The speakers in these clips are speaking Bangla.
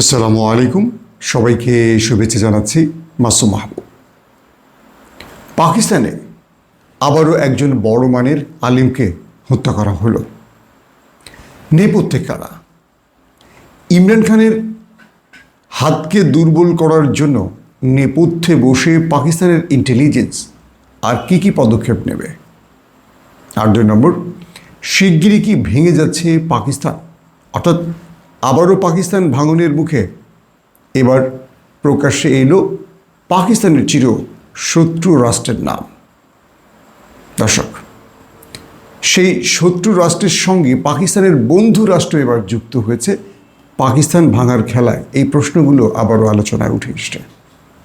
আসসালামু আলাইকুম। সবাইকে শুভেচ্ছা জানাচ্ছি মাসুম মাহবুব। পাকিস্তানে আবারও একজন বড় মানের আলিমকে হত্যা করা হলো। নেপথ্যে কারা ইমরান খানের হাতকে দুর্বল করার জন্য নেপথ্যে বসে পাকিস্তানের ইন্টেলিজেন্স আর কি কি পদক্ষেপ নেবে? আর দুই নম্বর, শিগগিরই কি ভেঙে যাচ্ছে পাকিস্তান? অর্থাৎ আবারও পাকিস্তান ভাঙনের মুখে। এবার প্রকাশ্যে এলো পাকিস্তানের চির শত্রু রাষ্ট্রের নাম। দর্শক, সেই শত্রু রাষ্ট্রের সঙ্গে পাকিস্তানের বন্ধু রাষ্ট্র এবার যুক্ত হয়েছে পাকিস্তান ভাঙার খেলায়। এই প্রশ্নগুলো আবারও আলোচনায় উঠে এসছে।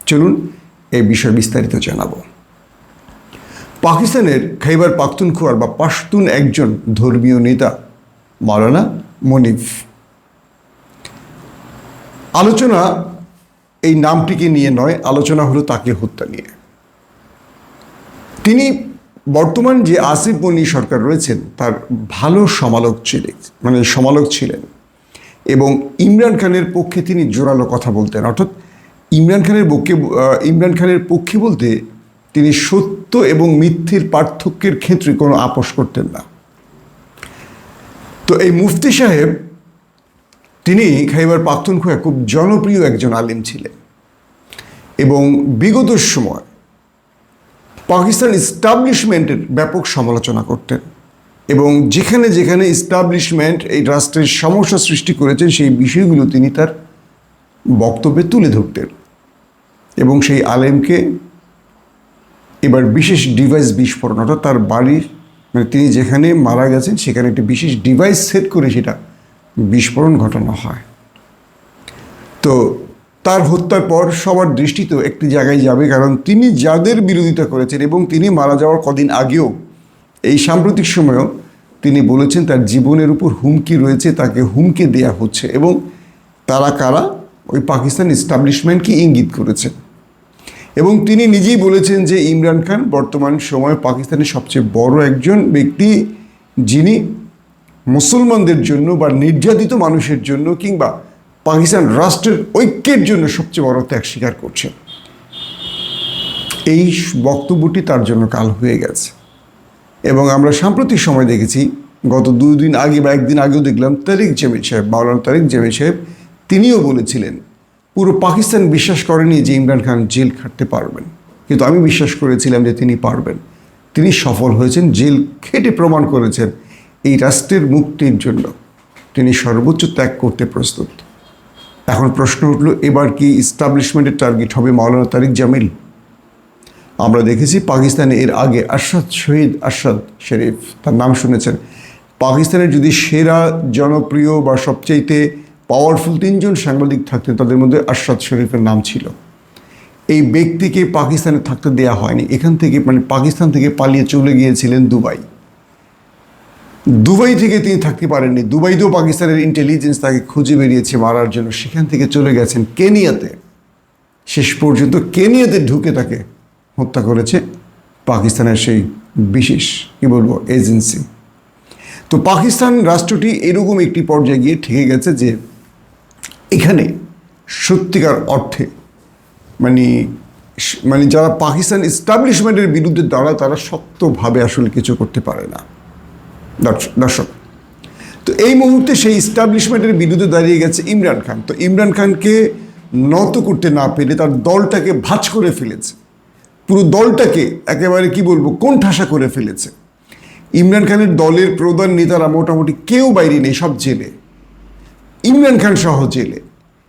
চলুন এই বিষয়ে বিস্তারিত জানাব। পাকিস্তানের খাইবার পাখতুনখোয়ার বা পাশতুন একজন ধর্মীয় নেতা, মাওলানা মনিফ আলোচনা এই নামটিকে নিয়ে নয়, আলোচনা হলো তাকে হত্যা নিয়ে। তিনি বর্তমান যে আসিফ মনি সরকার রয়েছেন, তার ভালো সমালোক ছিলেন মানে সমালোক ছিলেন। এবং ইমরান খানের পক্ষে তিনি জোরালো কথা বলতেন। অর্থাৎ ইমরান খানের পক্ষে ইমরান খানের পক্ষে বলতে তিনি সত্য এবং মিথ্যের পার্থক্যের ক্ষেত্রে কোনো আপোষ করতেন না। তো এই মুফতি সাহেব তিনি খাইবার পাখতুনখোয়া খুব জনপ্রিয় একজন আলিম ছিলেন। এবং বিগত সময় পাকিস্তান ইস্টাবলিশমেন্টের ব্যাপক সমালোচনা করতেন এবং যেখানে যেখানে ইস্টাবলিশমেন্ট এই রাষ্ট্রের সমস্যা সৃষ্টি করেছেন, সেই বিষয়গুলো তিনি তার বক্তব্যে তুলে ধরতেন এবং সেই আলেমকে এবার বিশেষ ডিভাইস বিস্ফোরণ অর্থাৎ তার বাড়ির মানে তিনি যেখানে মারা গেছেন, সেখানে একটি বিশেষ ডিভাইস সেট করে সেটা বিস্ফোরণ ঘটানো হয়। তো তার হত্যার পর সবার দৃষ্টি তো একটি জায়গায় যাবে, কারণ তিনি যাদের বিরোধিতা করেছেন এবং তিনি মারা যাওয়ার কদিন আগেও এই সাম্প্রতিক সময়েও তিনি বলেছেন তার জীবনের উপর হুমকি রয়েছে, তাকে হুমকি দেয়া হচ্ছে এবং তারা কারা? ওই পাকিস্তান ইস্টাবলিশমেন্টকে ইঙ্গিত করেছে। এবং তিনি নিজেই বলেছেন যে ইমরান খান বর্তমান সময়ে পাকিস্তানের সবচেয়ে বড় একজন ব্যক্তি যিনি মুসলমানদের জন্য বা নির্যাতিত মানুষের জন্য কিংবা পাকিস্তান রাষ্ট্রের ঐক্যের জন্য সবচেয়ে বড় ত্যাগ স্বীকার করছেন এই বক্তব্যটি তার জন্য কাল হয়ে গেছে। এবং আমরা সাম্প্রতিক সময় দেখেছি, গত দুই দিন আগে বা একদিন আগেও দেখলাম তারিক জেমিল সাহেব, মাওলানা তারিক জেমিল সাহেব, তিনিও বলেছিলেন, পুরো পাকিস্তান বিশ্বাস করেনি যে ইমরান খান জেল খাটতে পারবেন। কিন্তু আমি বিশ্বাস করেছিলাম যে তিনি পারবেন। তিনি সফল হয়েছেন, জেল খেটে প্রমাণ করেছেন এই রাষ্ট্রের মুক্তির জন্য তিনি সর্বোচ্চ ত্যাগ করতে প্রস্তুত। এখন প্রশ্ন উঠল, এবার কি ইস্টাবলিশমেন্টের টার্গেট হবে মাওলানা তারিক জামিল? আমরা দেখেছি পাকিস্তানে এর আগে আশাদ শহীদ আশাদ শরীফ, তার নাম শুনেছেন। পাকিস্তানের যদি সেরা, জনপ্রিয় বা সবচাইতে পাওয়ারফুল তিনজন সাংবাদিক থাকতেন, তাদের মধ্যে আরশাদ শরীফের নাম ছিল। এই ব্যক্তিকে পাকিস্তানে থাকতে দেয়া হয়নি। এখান থেকে মানে পাকিস্তান থেকে পালিয়ে চলে গিয়েছিলেন দুবাই। দুবাই থেকে তিনি থাকতে পারেননি। দুবাইতেও পাকিস্তানের ইন্টেলিজেন্স তাকে খুঁজে বেরিয়েছে মারার জন্য। সেখান থেকে চলে গেছেন কেনিয়াতে। শেষ পর্যন্ত কেনিয়াতে ঢুকে তাকে হত্যা করেছে পাকিস্তানের সেই বিশেষ, কী বলব এজেন্সি তো পাকিস্তান রাষ্ট্রটি এরকম একটি পর্যায়ে গিয়ে ঠেকে গেছে যে এখানে সত্যিকার অর্থে মানে মানে যারা পাকিস্তান ইস্টাবলিশমেন্টের বিরুদ্ধে দাঁড়ায়, তারা শক্তভাবে আসলে কিছু করতে পারে না। দর্শক, তো এই মুহূর্তে সেই ইস্টাবলিশমেন্টের বিরুদ্ধে দাঁড়িয়ে গেছে ইমরান খান। তো ইমরান খানকে নত করতে না পেরে তার দলটাকে ভাঁজ করে ফেলেছে। পুরো দলটাকে একেবারে কি বলব কোন ঠাসা করে ফেলেছে। ইমরান খানের দলের প্রধান নেতারা মোটামুটি কেউ বাইরে নেই, সব জেলে। ইমরান খান সহ জেলে।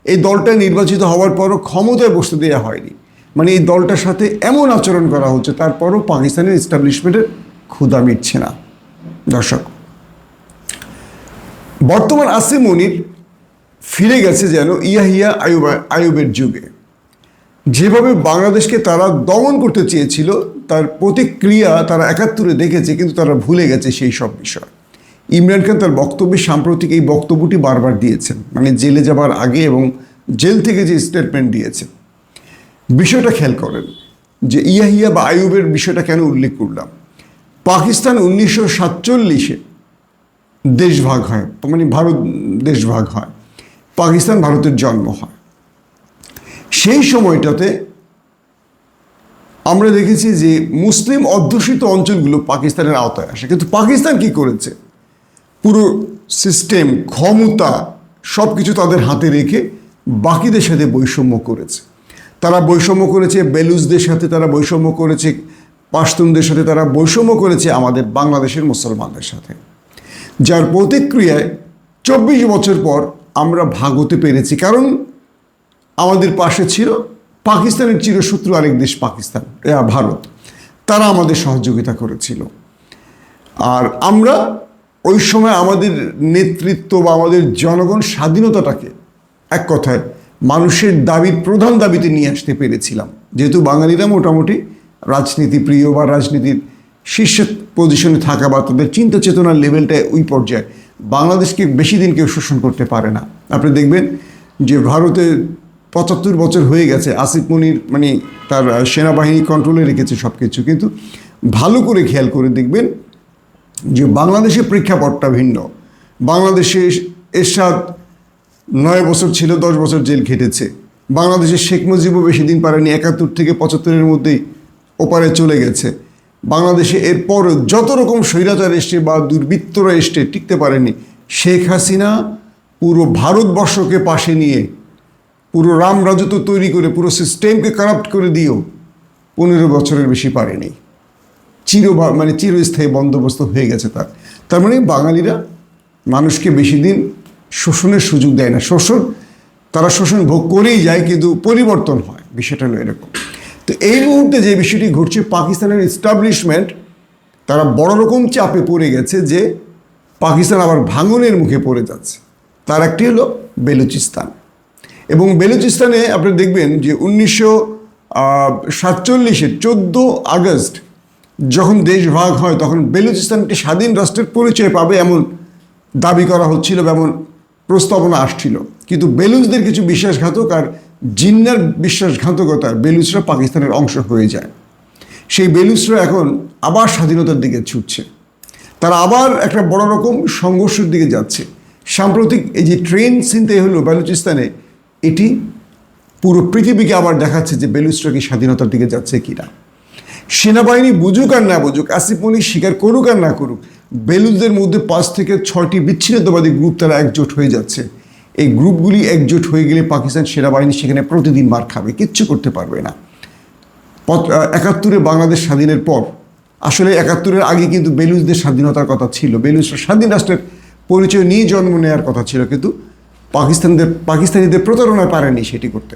এই দলটা নির্বাচিত হওয়ার পরও ক্ষমতায় বসতে দেওয়া হয়নি। মানে এই দলটার সাথে এমন আচরণ করা হচ্ছে, তারপরও পাকিস্তানের এস্টাবলিশমেন্টের ক্ষুদা মিটছে না। দর্শক, বর্তমান আসিম মনির ফিরে গেছে যেন ইয়াহিয়া আয়ুব আয়ুবের যুগে। যেভাবে বাংলাদেশকে তারা দমন করতে চেয়েছিল, তার প্রতিক্রিয়া তারা একাত্তরে দেখেছে, কিন্তু তারা ভুলে গেছে সেই সব বিষয়। ইমরান খান তার বক্তব্যে সাম্প্রতিক এই বক্তব্যটি বারবার দিয়েছেন মানে জেলে যাবার আগে এবং জেল থেকে যে স্টেটমেন্ট দিয়েছে বিষয়টা খেয়াল করেন যে ইয়াহিয়া বা আয়ুবের বিষয়টা কেন উল্লেখ করলাম? পাকিস্তান উনিশশো সাতচল্লিশে দেশভাগ হয় মানে ভারত দেশভাগ হয়, পাকিস্তান ভারতের জন্ম হয়। সেই সময়টাতে আমরা দেখেছি যে মুসলিম অধ্যুষিত অঞ্চলগুলো পাকিস্তানের আওতায় আসে। কিন্তু পাকিস্তান কি করেছে? পুরো সিস্টেম, ক্ষমতা সব কিছু তাদের হাতে রেখে বাকিদের সাথে বৈষম্য করেছে। তারা বৈষম্য করেছে বেলুজদের সাথে, তারা বৈষম্য করেছে পাশতুনদের সাথে তারা বৈষম্য করেছে আমাদের বাংলাদেশের মুসলমানদের সাথে। যার প্রতিক্রিয়ায় চব্বিশ বছর পর আমরা ভাগ হতে পেরেছি। কারণ আমাদের পাশে ছিল পাকিস্তানের চিরশত্রু আরেক দেশ পাকিস্তান ভারত। তারা আমাদের সহযোগিতা করেছিল। আর আমরা ওই সময় আমাদের নেতৃত্ব বা আমাদের জনগণ স্বাধীনতাটাকে এক কথায় মানুষের দাবির প্রধান দাবিতে নিয়ে আসতে পেরেছিলাম। যেহেতু বাঙালিরা মোটামুটি রাজনীতি প্রিয় বা রাজনীতির শীর্ষ পজিশনে থাকা বা তাদের চিন্তা চেতনার লেভেলটা ওই পর্যায়ে বাংলাদেশকে বেশি দিন কেউ শোষণ করতে পারে না। আপনি দেখবেন যে ভারতে পঁচাত্তর বছর হয়ে গেছে, আসিফ মনির মানে তার সেনাবাহিনী কন্ট্রোলে রেখেছে সব কিছু কিন্তু ভালো করে খেয়াল করে দেখবেন যে বাংলাদেশের প্রেক্ষাপটটা ভিন্ন। বাংলাদেশে এরশাদ নয় বছর ছিল, দশ বছর জেল খেটেছে। বাংলাদেশের শেখ মুজিবও বেশি দিন পারেনি, একাত্তর থেকে পঁচাত্তরের মধ্যেই ওপারে চলে গেছে। বাংলাদেশে এরপর যত রকম স্বৈরাচার এসছে বা দুর্বৃত্তরা এসছে, টিকতে পারেনি। শেখ হাসিনা পুরো ভারতবর্ষকে পাশে নিয়ে, পুরো রাম রাজত্ব তৈরি করে, পুরো সিস্টেমকে কারাপ্ট করে দিয়েও পনেরো বছরের বেশি পারেনি। চির মানে চিরস্থায়ী বন্দোবস্ত হয়ে গেছে তার। তার মানে বাঙালিরা মানুষকে বেশি দিন শোষণের সুযোগ দেয় না। শোষণ, তারা শোষণ ভোগ করেই যায় কিন্তু পরিবর্তন হয়। বিষয়টা হলো এরকম। তো এই মুহূর্তে যে বিষয়টি ঘটছে, পাকিস্তানের এস্টাবলিশমেন্ট তারা বড় রকম চাপে পড়ে গেছে যে পাকিস্তান আবার ভাঙনের মুখে পড়ে যাচ্ছে। তার একটি হলো বেলুচিস্তান। এবং বেলুচিস্তানে আপনি দেখবেন যে উনিশশো সাতচল্লিশে চোদ্দ আগস্ট যখন দেশ ভাগ হয়, তখন বেলুচিস্তান একটি স্বাধীন রাষ্ট্রের পরিচয় পাবে এমন দাবি করা হচ্ছিল এমন প্রস্তাবনা আসছিল। কিন্তু বেলুচদের কিছু বিশ্বাসঘাতক আর জিন্নার বিশ্বাসঘাতকতার বেলুচরা পাকিস্তানের অংশ হয়ে যায়। সেই বেলুচরা এখন আবার স্বাধীনতার দিকে ছুটছে। তারা আবার একটা বড় রকম সংঘর্ষের দিকে যাচ্ছে। সাম্প্রতিক এই যে ট্রেন চিন্তাই হলো বেলুচিস্তানে, এটি পুরো পৃথিবীকে আবার দেখাচ্ছে যে বেলুচরা কি স্বাধীনতার দিকে যাচ্ছে কিনা সেনাবাহিনী বুঝুক আর না বুঝুক, আসিফ স্বীকার করুক আর না করুক, বেলুচদের মধ্যে পাঁচ থেকে ছয়টি বিচ্ছিন্নতাবাদী গ্রুপ তারা একজোট হয়ে যাচ্ছে। এই গ্রুপগুলি একজোট হয়ে গেলে পাকিস্তান সেনাবাহিনী সেখানে প্রতিদিন মার খাবে, কিচ্ছু করতে পারবে না। একাত্তরে বাংলাদেশ স্বাধীনের পর, আসলে একাত্তরের আগে কিন্তু বেলুচদের স্বাধীনতার কথা ছিল। বেলুচরা স্বাধীন রাষ্ট্রের পরিচয় নিয়ে জন্ম নেওয়ার কথা ছিল, কিন্তু পাকিস্তানদের, পাকিস্তানিদের প্রতারণা পারেনি সেটি করতে।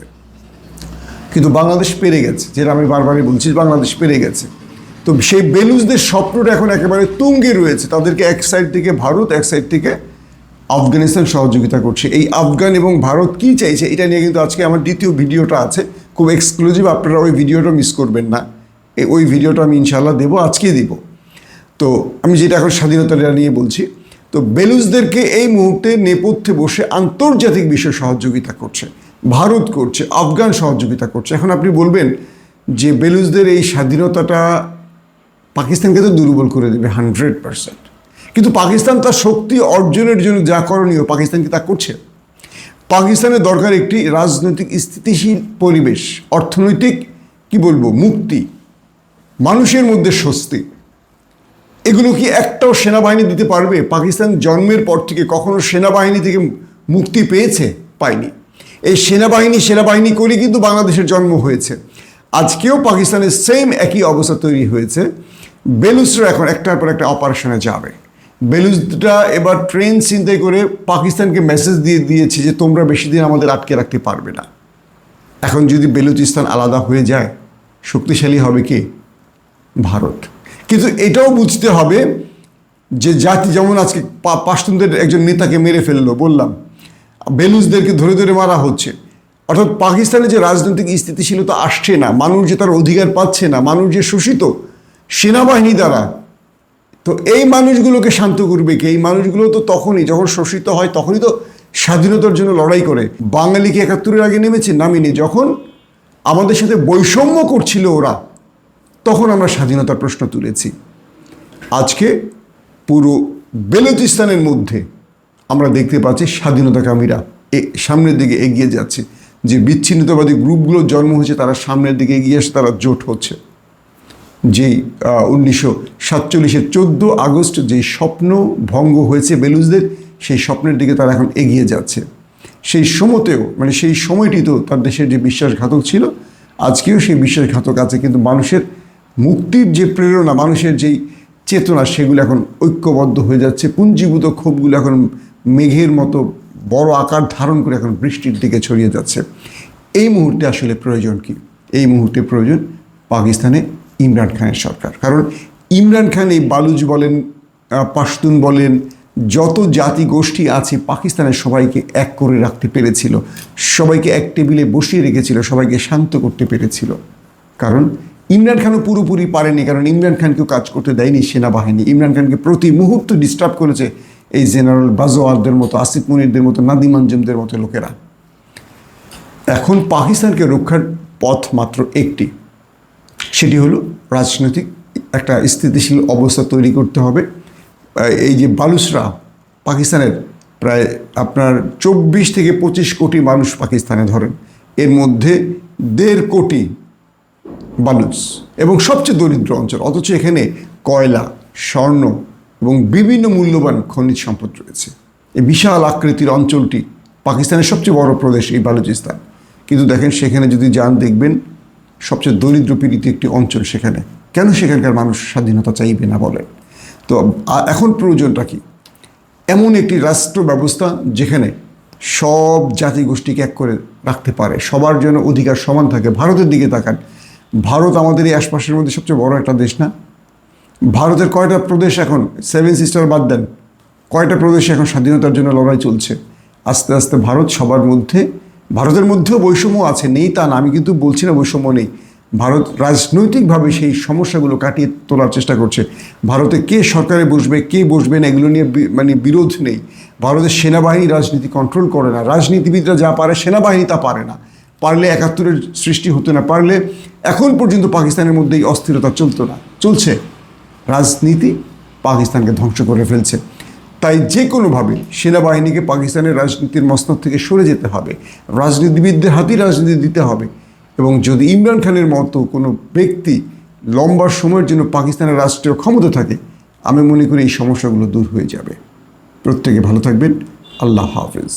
কিন্তু বাংলাদেশ পেরে গেছে, যেটা আমি বারবারই বলছি, বাংলাদেশ পেরে গেছে। তো সেই বেলুচদের স্বপ্নটা এখন একেবারে তুঙ্গে রয়েছে। তাদেরকে এক সাইড থেকে ভারত, এক সাইড থেকে আফগানিস্তান সহযোগিতা করছে। এই আফগান এবং ভারত কি চাইছে, এটা নিয়ে কিন্তু আজকে আমার দ্বিতীয় ভিডিওটা আছে। খুব এক্সক্লুসিভ আপনারা ওই ভিডিওটা মিস করবেন না। ওই ভিডিওটা আমি ইনশাল্লাহ দেবো আজকে দিব। তো, আমি যেটা এখন স্বাধীনতা নিয়ে বলছি, তো বেলুচদেরকে এই মুহূর্তে নেপথ্যে বসে আন্তর্জাতিক বিষয় সহযোগিতা করছে। ভারত করছে, আফগান সহযোগিতা করছে। এখন আপনি বলবেন যে বেলুচদের এই স্বাধীনতাটা পাকিস্তানকে তো দুর্বল করে দেবে হান্ড্রেড পার্সেন্ট কিন্তু পাকিস্তান তার শক্তি অর্জনের জন্য যা করণীয়, পাকিস্তান কি তা করছে? পাকিস্তানের দরকার একটি রাজনৈতিক স্থিতিশীল পরিবেশ, অর্থনৈতিক, কি বলব, মুক্তি, মানুষের মধ্যে স্বস্তি। এগুলো কি একটাও সেনাবাহিনী দিতে পারবে? পাকিস্তান জন্মের পর থেকে কখনো সেনাবাহিনী থেকে মুক্তি পেয়েছে? পায়নি। এই সেনাবাহিনী সেনাবাহিনী করে কিন্তু বাংলাদেশের জন্ম হয়েছে। আজকেও পাকিস্তানের সেম একই অবস্থা তৈরি হয়েছে। বেলুসরা এখন একটার পর একটা অপারেশনে যাবে। বেলুচরা এবার ট্রেন চিন্তাই করে পাকিস্তানকে মেসেজ দিয়ে দিয়েছে যে, তোমরা বেশি দিন আমাদের আটকে রাখতে পারবে না। এখন যদি বেলুচিস্তান আলাদা হয়ে যায়, শক্তিশালী হবে কি? ভারত। কিন্তু এটাও বুঝতে হবে যে, জাতি যেমন আজকে পাশতুনদের একজন নেতাকে মেরে ফেলল, বললাম, বেলুচদেরকে ধরে ধরে মারা হচ্ছে। অর্থাৎ পাকিস্তানে যে রাজনৈতিক স্থিতিশীলতা আসছে না, মানুষ যে তার অধিকার পাচ্ছে না, মানুষ যে শোষিত, সেনাবাহিনী দ্বারা তো এই মানুষগুলোকে শান্ত করবে কি? এই মানুষগুলো তো তখনই, যখন শোষিত হয়, তখনই তো স্বাধীনতার জন্য লড়াই করে। বাঙালিকে একাত্তরের আগে নেমেছে? নামিনি। যখন আমাদের সাথে বৈষম্য করছিল ওরা, তখন আমরা স্বাধীনতার প্রশ্ন তুলেছি। আজকে পুরো বেলুচিস্তানের মধ্যে আমরা দেখতে পাচ্ছি স্বাধীনতাকামীরা এ- সামনের দিকে এগিয়ে যাচ্ছে। যে বিচ্ছিন্নতাবাদী গ্রুপগুলোর জন্ম হয়েছে, তারা সামনের দিকে এগিয়ে আসছে তারা জোট হচ্ছে। যেই উনিশশো সাতচল্লিশের চোদ্দ আগস্ট যেই স্বপ্ন ভঙ্গ হয়েছে বেলুজদের সেই স্বপ্নের দিকে তারা এখন এগিয়ে যাচ্ছে। সেই সময়তেও মানে সেই সময়টিতেও তার দেশের যে বিশ্বাসঘাতক ছিল, আজকেও সেই বিশ্বাসঘাতক আছে, কিন্তু মানুষের মুক্তির যে প্রেরণা, মানুষের যেই চেতনা, সেগুলো এখন ঐক্যবদ্ধ হয়ে যাচ্ছে। পুঞ্জীভূত ক্ষোভগুলো এখন মেঘের মতো বড় আকার ধারণ করে এখন বৃষ্টির দিকে ছড়িয়ে যাচ্ছে। এই মুহূর্তে আসলে প্রয়োজন কি? এই মুহূর্তে প্রয়োজন পাকিস্তানে ইমরান খানের সরকার। কারণ ইমরান খান এই বালুচ বলেন পাশতুন বলেন, যত জাতি গোষ্ঠী আছে পাকিস্তানের সবাইকে এক করে রাখতে পেরেছিল, সবাইকে এক টেবিলে বসিয়ে রেখেছিল, সবাইকে শান্ত করতে পেরেছিল। কারণ ইমরান খানও পুরোপুরি পারেনি, কারণ ইমরান খানকেও কাজ করতে দেয়নি সেনাবাহিনী। ইমরান খানকে প্রতি মুহূর্ত ডিস্টার্ব করেছে এই জেনারেল বাজোয়ারদের মতো, আসিফ মনিরদের মতো, নাদিম আঞ্জুমদের মতো লোকেরা। এখন পাকিস্তানকে রক্ষার পথ মাত্র একটি। সেটি হলো রাজনৈতিক একটা স্থিতিশীল অবস্থা তৈরি করতে হবে। এই যে বালুসরা পাকিস্তানের প্রায় আপনার চব্বিশ থেকে পঁচিশ কোটি মানুষ পাকিস্তানে ধরেন, এর মধ্যে দেড় কোটি বালুচ এবং সবচেয়ে দরিদ্র অঞ্চল, অথচ এখানে কয়লা, স্বর্ণ এবং বিভিন্ন মূল্যবান খনিজ সম্পদ রয়েছে। এই বিশাল আকৃতির অঞ্চলটি পাকিস্তানের সবচেয়ে বড় প্রদেশ এই বালুচিস্তান। কিন্তু দেখেন সেখানে যদি যান, দেখবেন সবচেয়ে দরিদ্র পীড়িত একটি অঞ্চল সেখানে। কেন সেখানকার মানুষ স্বাধীনতা চাইবে না বলে? তো এখন প্রয়োজনটা কি? এমন একটি রাষ্ট্র ব্যবস্থা যেখানে সব জাতিগোষ্ঠীকে এক করে রাখতে পারে, সবার জন্য অধিকার সমান থাকে, ভারতের দিকে তাকান। ভারত আমাদের এই আশপাশের মধ্যে সবচেয়ে বড় একটা দেশ না? ভারতের কয়টা প্রদেশ এখন সেভেন সিস্টার বাদ দেন, কয়টা প্রদেশে এখন স্বাধীনতার জন্য লড়াই চলছে? আস্তে আস্তে ভারত সবার মধ্যে ভারতের মধ্যেও বৈষম্য আছে, নেই তা না, আমি কিন্তু বলছি না বৈষম্য নেই। ভারত রাজনৈতিকভাবে সেই সমস্যাগুলো কাটিয়ে তোলার চেষ্টা করছে। ভারতে কে সরকারে বসবে, কে বসবে না, এগুলো নিয়ে মানে বিরোধ নেই। ভারতের সেনাবাহিনী রাজনীতি কন্ট্রোল করে না। রাজনীতিবিদরা যা পারে, সেনাবাহিনী তা পারে না। পারলে একাত্তরের সৃষ্টি হতো না, পারলে এখন পর্যন্ত পাকিস্তানের মধ্যে এই অস্থিরতা চলতো না, চলছে। রাজনীতি পাকিস্তানকে ধ্বংস করে ফেলছে। তাই যে কোনোভাবে সেনাবাহিনীকে পাকিস্তানের রাজনীতির মসনদ থেকে সরে যেতে হবে, রাজনীতিবিদদের হাতেই রাজনীতি দিতে হবে এবং যদি ইমরান খানের মতো কোনো ব্যক্তি লম্বা সময়ের জন্য পাকিস্তানের রাষ্ট্রীয় ক্ষমতা থাকে, আমি মনে করি এই সমস্যাগুলো দূর হয়ে যাবে। প্রত্যেকে ভালো থাকবেন। আল্লাহ হাফেজ।